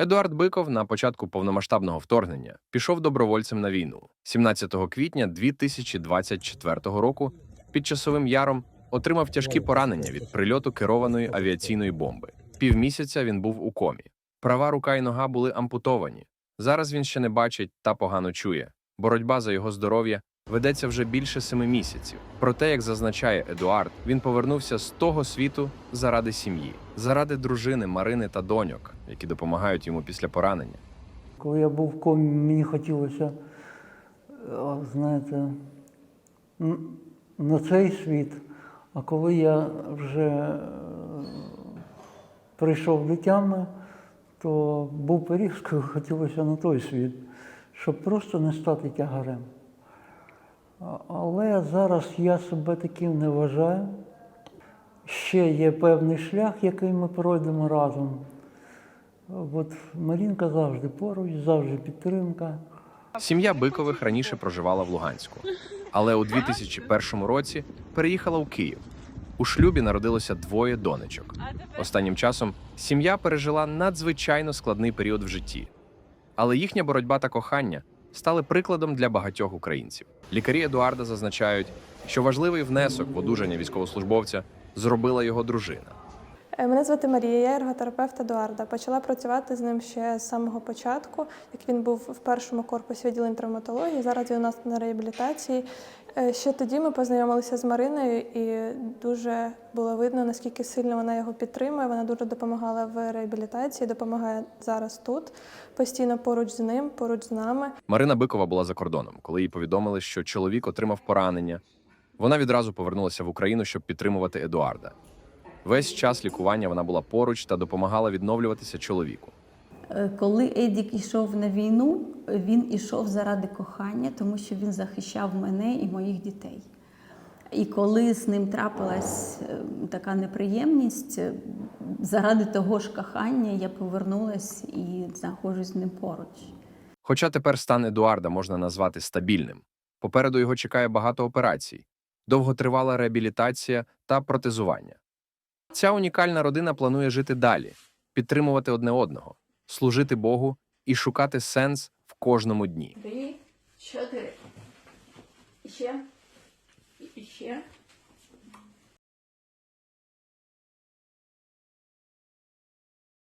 Едуард Биков на початку повномасштабного вторгнення пішов добровольцем на війну. 17 квітня 2024 року під часовим яром отримав тяжкі поранення від прильоту керованої авіаційної бомби. Півмісяця він був у комі. Права рука і нога були ампутовані. Зараз він ще не бачить та погано чує. Боротьба за його здоров'я ведеться вже більше семи місяців. Проте, як зазначає Едуард, він повернувся з того світу заради сім'ї, заради дружини Марини та доньок, які допомагають йому після поранення. Коли я був в комі, мені хотілося, е, знаєте, на цей світ. А коли я вже е, прийшов до тями, то був пиріг, що хотілося на той світ, щоб просто не стати тягарем. Але зараз я себе таким не вважаю. Ще є певний шлях, який ми пройдемо разом. От Марінка завжди поруч, завжди підтримка. Сім'я Бикових раніше проживала в Луганську, але у 2001 році переїхала у Київ. У шлюбі народилося двоє донечок. Останнім часом сім'я пережила надзвичайно складний період в житті. Але їхня боротьба та кохання стали прикладом для багатьох українців. Лікарі Едуарда зазначають, що важливий внесок в одужання військовослужбовця зробила його дружина. Е, Мене звати Марія, я ерготерапевт Едуарда. Почала працювати з ним ще з самого початку, як він був в першому корпусі відділень травматології. Зараз він у нас на реабілітації. Е, Ще тоді ми познайомилися з Мариною, і дуже було видно, наскільки сильно вона його підтримує. Вона дуже допомагала в реабілітації, допомагає зараз тут, постійно поруч з ним, поруч з нами. Марина Бикова була за кордоном, коли їй повідомили, що чоловік отримав поранення. Вона відразу повернулася в Україну, щоб підтримувати Едуарда. Весь час лікування вона була поруч та допомагала відновлюватися чоловіку. Е, Коли Едік ішов на війну, він ішов заради кохання, тому що він захищав мене і моїх дітей. І коли з ним трапилась е, така неприємність, е, заради того ж кохання я повернулась і знаходжусь з ним поруч. Хоча тепер стан Едуарда можна назвати стабільним. Попереду його чекає багато операцій, довготривала реабілітація та протезування. Ця унікальна родина планує жити далі, підтримувати одне одного, служити Богу і шукати сенс в кожному дні. Три, чотири. Ще. Ще.